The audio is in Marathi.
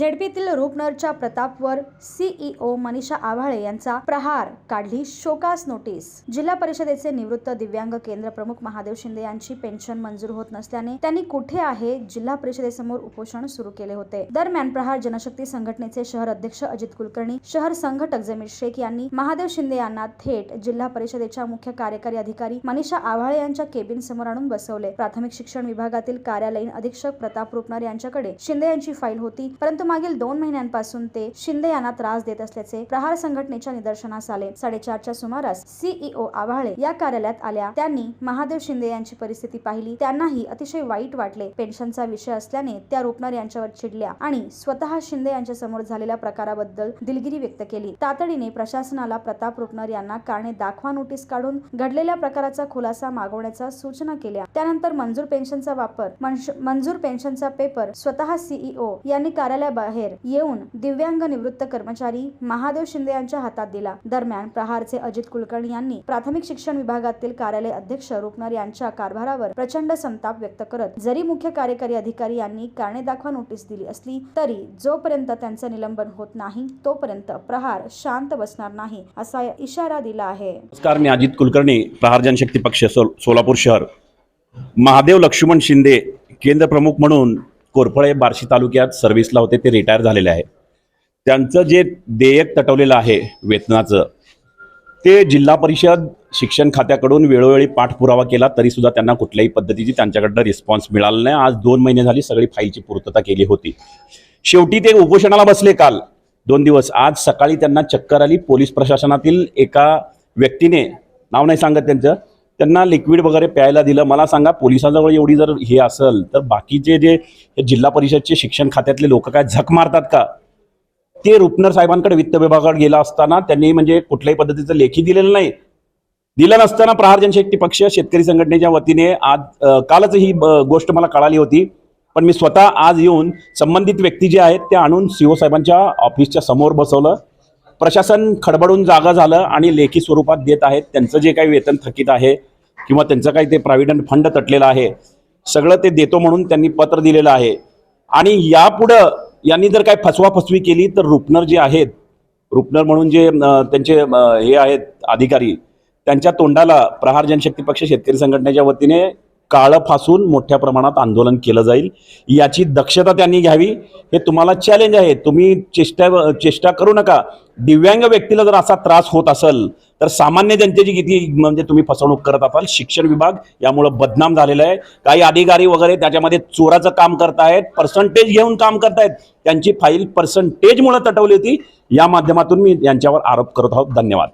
रुपनरच्या प्रतापवर सीईओ मनीषा आव्हाळे यांचा प्रहार काढली शोकास नोटीस. जिल्हा परिषदेचे निवृत्त दिव्यांग केंद्र प्रमुख महादेव शिंदे यांची पेन्शन मंजूर होत नसल्याने त्यांनी कुठे आहे जिल्हा परिषदेसमोर उपोषण सुरू केले होते. दरम्यान प्रहार जनशक्ती संघटनेचे शहर अध्यक्ष अजित कुलकर्णी शहर संघटक जमीर शेख यांनी महादेव शिंदे यांना थेट जिल्हा परिषदेच्या मुख्य कार्यकारी अधिकारी मनीषा आव्हाळे यांच्या केबिन समोर आणून बसवले. प्राथमिक शिक्षण विभागातील कार्यालयीन अधीक्षक प्रताप रुपनर यांच्याकडे शिंदे यांची फाईल होती परंतु मागील दोन महिन्यांपासून ते शिंदे यांना त्रास देत असल्याचे प्रहार संघटनेच्या निदर्शनास आले. साडेचारच्या सुमारास सीईओ आव्हाळे या कार्यालयात आल्या. त्यांनी महादेव शिंदे यांची परिस्थिती पाहिली. त्यांनाही अतिशय वाईट वाटले. पेन्शनचा विषय असल्याने त्या रुपनर यांच्यावर चिडल्या आणि स्वतः शिंदे यांच्या समोर झालेल्या प्रकाराबद्दल दिलगिरी व्यक्त केली. तातडीने प्रशासनाला प्रताप रुपनर यांना कारणे दाखवा नोटीस काढून घडलेल्या प्रकाराचा खुलासा मागवण्याच्या सूचना केल्या. त्यानंतर मंजूर पेन्शनचा वापर मंजूर पेन्शनचा पेपर स्वतः सीईओ यांनी बाहेर येऊन दिव्यांग निवृत्त कर्मचारी महादेव शिंदे यांच्या हातात दिला. दरम्यान प्रहारचे अजित कुलकर्णी यांनी प्राथमिक शिक्षण विभागातील कार्यालय अध्यक्ष रुपनर यांच्या कारभारावर प्रचंड संताप व्यक्त करत जरी मुख्य कार्यकारी अधिकारी यांनी कारणे दाखवा नोटीस दिली असली तरी जोपर्यंत त्यांचं निलंबन होत नाही तोपर्यंत प्रहार शांत बसणार नाही असा इशारा दिला आहे. नमस्कार मी अजित कुलकर्णी प्रहार जनशक्ती पक्ष सोलापूर शहर. महादेव लक्ष्मण शिंदे केंद्र प्रमुख म्हणून कोरफळे बार्शी तालुक्यात सर्व्हिसला होते ते रिटायर झालेले आहे. त्यांचं जे देयक तटवलेलं आहे वेतनाचं ते जिल्हा परिषद शिक्षण खात्याकडून वेळोवेळी पाठपुरावा केला तरीसुद्धा त्यांना कुठल्याही पद्धतीची त्यांच्याकडनं रिस्पॉन्स मिळाला नाही. आज दोन महिने झाली सगळी फाईलची पूर्तता केली होती. शेवटी ते उपोषणाला बसले काल. दोन दिवस. आज सकाळी त्यांना चक्कर आली. पोलीस प्रशासनातील एका व्यक्तीने नाव नाही सांगत त्यांचं त्यांना लिक्विड वगैरे प्यायला दिलं. मला सांगा पोलिसांजवळ एवढी जर हे असेल तर बाकीचे जे जिल्हा परिषदचे शिक्षण खात्यातले लोक काय झक मारतात का? ते रुपनर साहेबांकडे वित्त विभागाकडे गेला असताना त्यांनी म्हणजे कुठल्याही पद्धतीचं लेखी दिलेलं नाही. दिलं नसताना प्रहार जनशक्ती पक्ष शेतकरी संघटनेच्या वतीने आज कालच ही ब- गोष्ट मला कळाली होती. पण मी स्वतः आज येऊन संबंधित व्यक्ती जे आहेत ते आणून सीओ साहेबांच्या ऑफिसच्या समोर बसवलं. प्रशासन खडबडून जागा झालं आणि लेखी स्वरूपात देत आहेत. त्यांचं जे काही वेतन थकीत आहे किंवा त्यांचं काही ते प्रॉव्हिडंट फंड तटलेलं आहे सगळं ते देतो म्हणून त्यांनी पत्र दिलेलं आहे. आणि यापुढं यांनी जर काय फसवाफसवी केली तर रुपनर जे आहेत रुपनर म्हणून जे त्यांचे हे आहेत अधिकारी त्यांच्या तोंडाला प्रहार जनशक्ती पक्ष शेतकरी संघटनेच्या वतीने काळं फासून मोठ्या प्रमाणात आंदोलन केलं जाईल. याची दक्षता त्यांनी घ्यावी. हे तुम्हाला चॅलेंज आहे. तुम्ही चेष्टा चेष्टा करू नका. दिव्यांग व्यक्तीला जर असा त्रास होत असेल तर सामान्य जनतेची किती म्हणजे तुम्ही फसवणूक करत असाल? शिक्षण विभाग यामुळं बदनाम झालेलं आहे. काही अधिकारी वगैरे त्याच्यामध्ये चोराचं काम करतायत पर्सेंटेज घेऊन काम करतायत. त्यांची फाईल पर्सेंटेजमुळे तटवली होती. या माध्यमातून मी यांच्यावर आरोप करत आहोत. धन्यवाद.